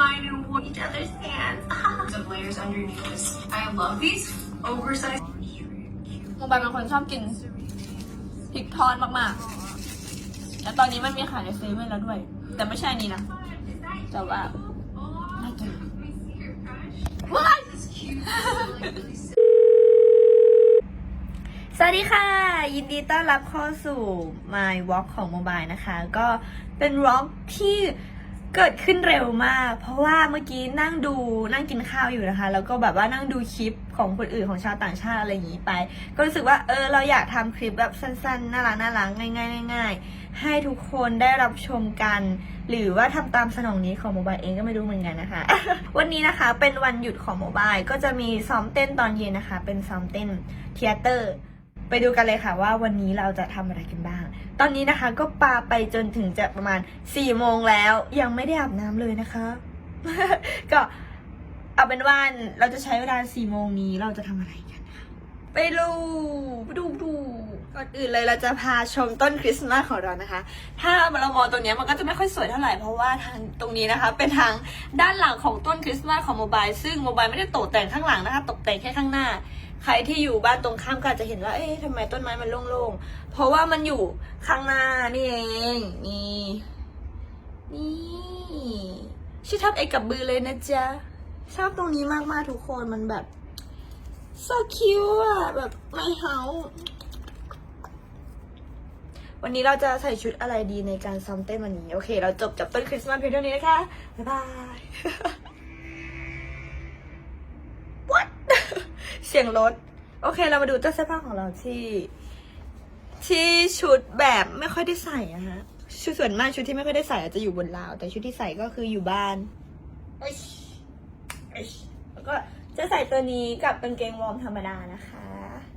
mind and hold each other's hands. Some layers underneath this. I love these oversized. โมบายเป็นคนชอบกินพริกทอดมากๆ แล้วตอนนี้มันมีขายในเซเว่นแล้วด้วย แต่ไม่ใช่อันนี้นะ แต่ว่าน่ากินว้ายสวัสดีค่ะ ยินดีต้อนรับเข้าสู่ My Walk ของ Mobile นะคะ ก็เป็น Walk ที่ เกิดขึ้นเร็วมาก เพราะว่าเมื่อกี้นั่งดูนั่งกินข้าวอยู่นะคะ แล้วก็แบบว่านั่งดูคลิปของคนอื่นของชาวต่างชาติอะไรอย่างนี้ไป ก็รู้สึกว่าเออเราอยากทำคลิปแบบสั้นๆน่ารักน่ารักง่ายๆง่ายๆ ให้ทุกคนได้รับชมกัน หรือว่าทำตามสนองนี้ของโมบายเองก็ไม่รู้เหมือนกันนะคะ วันนี้นะคะเป็นวันหยุดของโมบายก็จะมีซ้อมเต้นตอนเย็นนะคะ เป็นซ้อมเต้นเทเตอร์ ไปดูกันเลยค่ะว่าวันนี้เราจะทำอะไรกันบ้าง ตอนนี้นะคะก็ปาไปจนถึงจะประมาณ4ี่โมงแล้ว ยังไม่ได้อาบน้ำเลยนะคะ ก็เอาเป็นว่าเราจะใช้เวลา4ี่โมงนี้เราจะทำอะไรกันคะไปดูไปดูดูก่อนอื่นเลยเราจะพาชมต้นคริสต์มาสของเรานะคะ ถ้าเรามองตรงนี้มันก็จะไม่ค่อยสวยเท่าไหร่เพราะว่าทางตรงนี้นะคะ เป็นทางด้านหลังของต้นคริสต์มาสของโมบายซึ่งโมบายไม่ได้ตกแต่งข้างหลังนะคะ ตกแต่งแค่ข้างหน้า ใครที่อยู่บ้านตรงข้ามก็อาจจะเห็นว่า เอ๊ะทำไมต้นไม้มันโล่งๆ เพราะว่ามันอยู่ข้างหน้านี่เอง นี่ นี่ชื่อทับเอกกับบือเลยนะจ๊ะ ชอบตรงนี้มากๆทุกคน มันแบบ so cute อะแบบไม่เฮาวันนี้เราจะใส่ชุดอะไรดีในการซ้อมเต้นวันนี้ โอเค เราจบจากต้นคริสต์มาสเพียงเท่านี้นะคะ บ๊ายบาย เสียงรถ โอเค เรามาดูเจ้าเสื้อผ้าของเราที่ ที่ชุดแบบไม่ค่อยได้ใส่อะฮะ ชุดส่วนมากชุดที่ไม่ค่อยได้ใส่อาจจะอยู่บนราว แต่ชุดที่ใส่ก็คืออยู่บ้านเอ้ยเอ้ยแล้วก็จะใส่ตัวนี้กับกางเกงวอร์มธรรมดานะคะ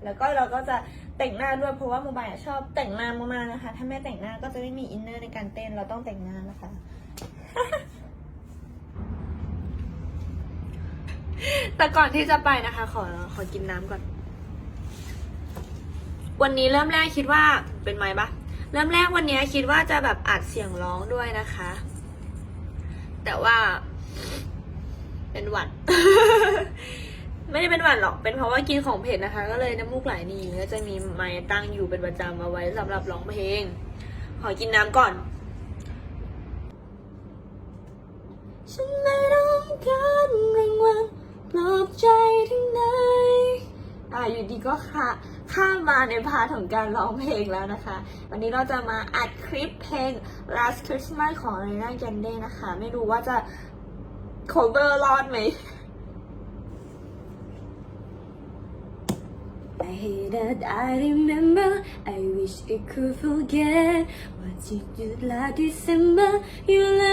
แล้วก็เราก็จะแต่งหน้าด้วยเพราะว่าโมบายชอบแต่งหน้ามากๆนะคะ ถ้าไม่แต่งหน้าก็จะไม่มีอินเนอร์ในการเต้น เราต้องแต่งหน้านะคะ แต่ก่อนที่จะไปนะคะ ขอขอกินน้ำก่อน วันนี้เริ่มแรกคิดว่าเป็นไหมปะเริ่มแรกวันนี้คิดว่าจะแบบอัดเสียงร้องด้วยนะคะ แต่ว่า เป็นหวัด ไม่ได้เป็นหวัดหรอก เป็นเพราะว่ากินของเผ็ดนะคะ ก็เลยน้ำมูกไหลนี่ก็จะมีไม้ตั้งอยู่เป็นประจำเอาไว้สำหรับร้องเพลง ขอกินน้ำก่อน ฉันไม่ต้องการรางวัล ปลอบใจทั้งไหนอ่าอยู่ดีก็ค่ะข้ามมาในพาร์ทของการร้องเพลงแล้วนะคะ วันนี้เราจะมาอัดคลิปเพลง Last Christmas ของ Ariana Grande นะคะ ไม่รู้ว่าจะ cover รอดไหม I hate that I remember I wish I could forget What you did last December You left.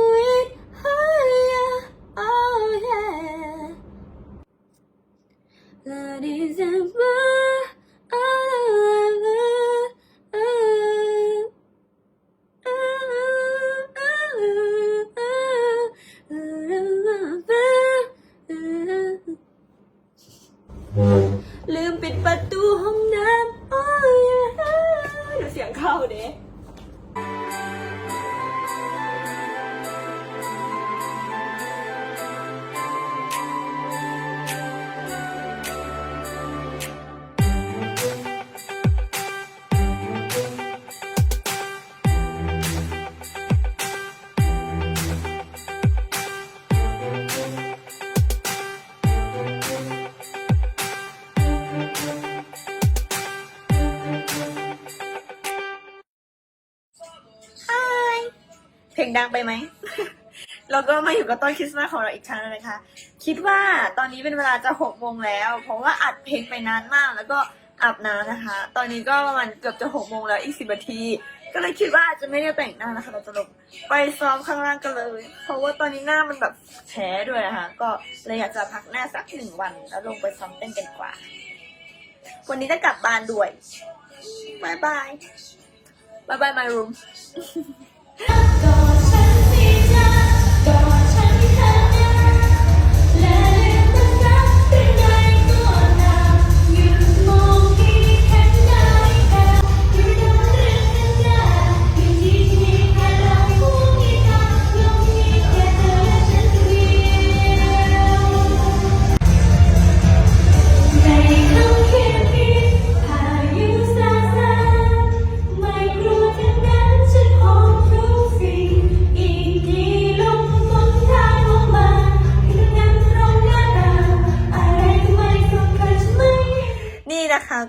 ดี๋ย ลงดังไปไหม แล้วก็มาอยู่กับต้นคริสต์มาสของเราอีกครั้งนะคะ คิดว่าตอนนี้เป็นเวลาจะหกโมงแล้ว เพราะว่าอัดเพลงไปนานมาก แล้วก็อาบน้ำนะคะ ตอนนี้ก็ประมาณเกือบจะหกโมงแล้วอีกสิบนาที ก็เลยคิดว่าจะไม่ได้แต่งหน้านะคะ เราจะลงไปซ้อมข้างล่างกันเลย เพราะว่าตอนนี้หน้ามันแบบแฉด้วยนะคะ ก็เลยอยากจะพักหน้าสักหนึ่งวัน แล้วลงไปซ้อมเต้นกันกว่า วันนี้จะกลับบ้านด้วยบายบายบายบาย my room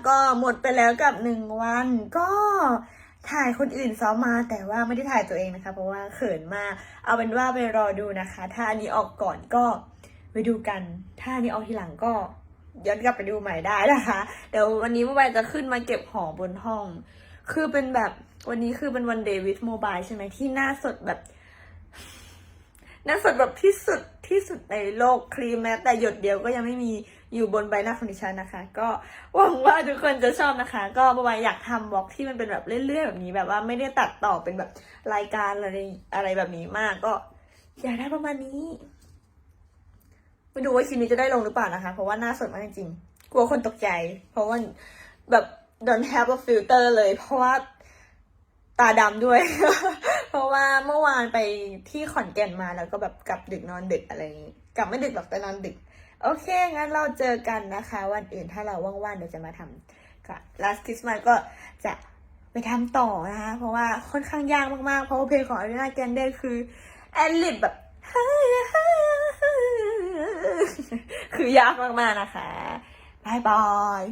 ก็หมดไปแล้วกับหนึ่งวัน ก็ถ่ายคนอื่นซ้อมมาแต่ว่าไม่ได้ถ่ายตัวเองนะคะ เพราะว่าเขินมากเอาเป็นว่าไปรอดูนะคะ ถ้าอันนี้ออกก่อนก็ไปดูกัน ถ้าอันนี้ออกทีหลังก็ย้อนกลับไปดูใหม่ได้นะคะ เดี๋ยววันนี้โมบายจะขึ้นมาเก็บขอบนห้อง คือเป็นแบบวันนี้คือเป็นวันเดวิดโมบายใช่ไหมที่หน้าสดแบบหน้าสดแบบที่สุดที่สุดในโลกครีมแม้แต่หยดเดียวก็ยังไม่มี อยู่บนใบหน้าของดิฉันนะคะ ก็หวังว่าทุกคนจะชอบนะคะ ก็ประมาณอยากทำบล็อกที่มันเป็นแบบเรื่อยๆแบบนี้แบบว่าไม่ได้ตัดต่อเป็นแบบรายการอะไรอะไรแบบนี้มากก็อยากได้ประมาณนี้ไม่ดูว่าคลิปนี้จะได้ลงหรือเปล่านะคะ เพราะว่าหน้าสดมากจริงๆกลัวคนตกใจ เพราะว่าแบบ don't have a filter เลย เพราะว่าตาดำด้วย เพราะว่าเมื่อวานไปที่ขอนแก่นมาแล้วก็แบบกลับดึกนอนดึกอะไรอย่างงี้ กลับไม่ดึกหรอกแต่นอนดึก โอเค งั้นเราเจอกันนะคะ วันอื่นถ้าเราว่างๆเดี๋ยวจะมาทำก็ last Christmas ก็จะไปทำต่อนะคะ เพราะว่าค่อนข้างยากมากๆ เพราะว่าเพลงของอารินาแกนเดนคือแอลลิบแบบคือยากมากๆนะคะบายบาย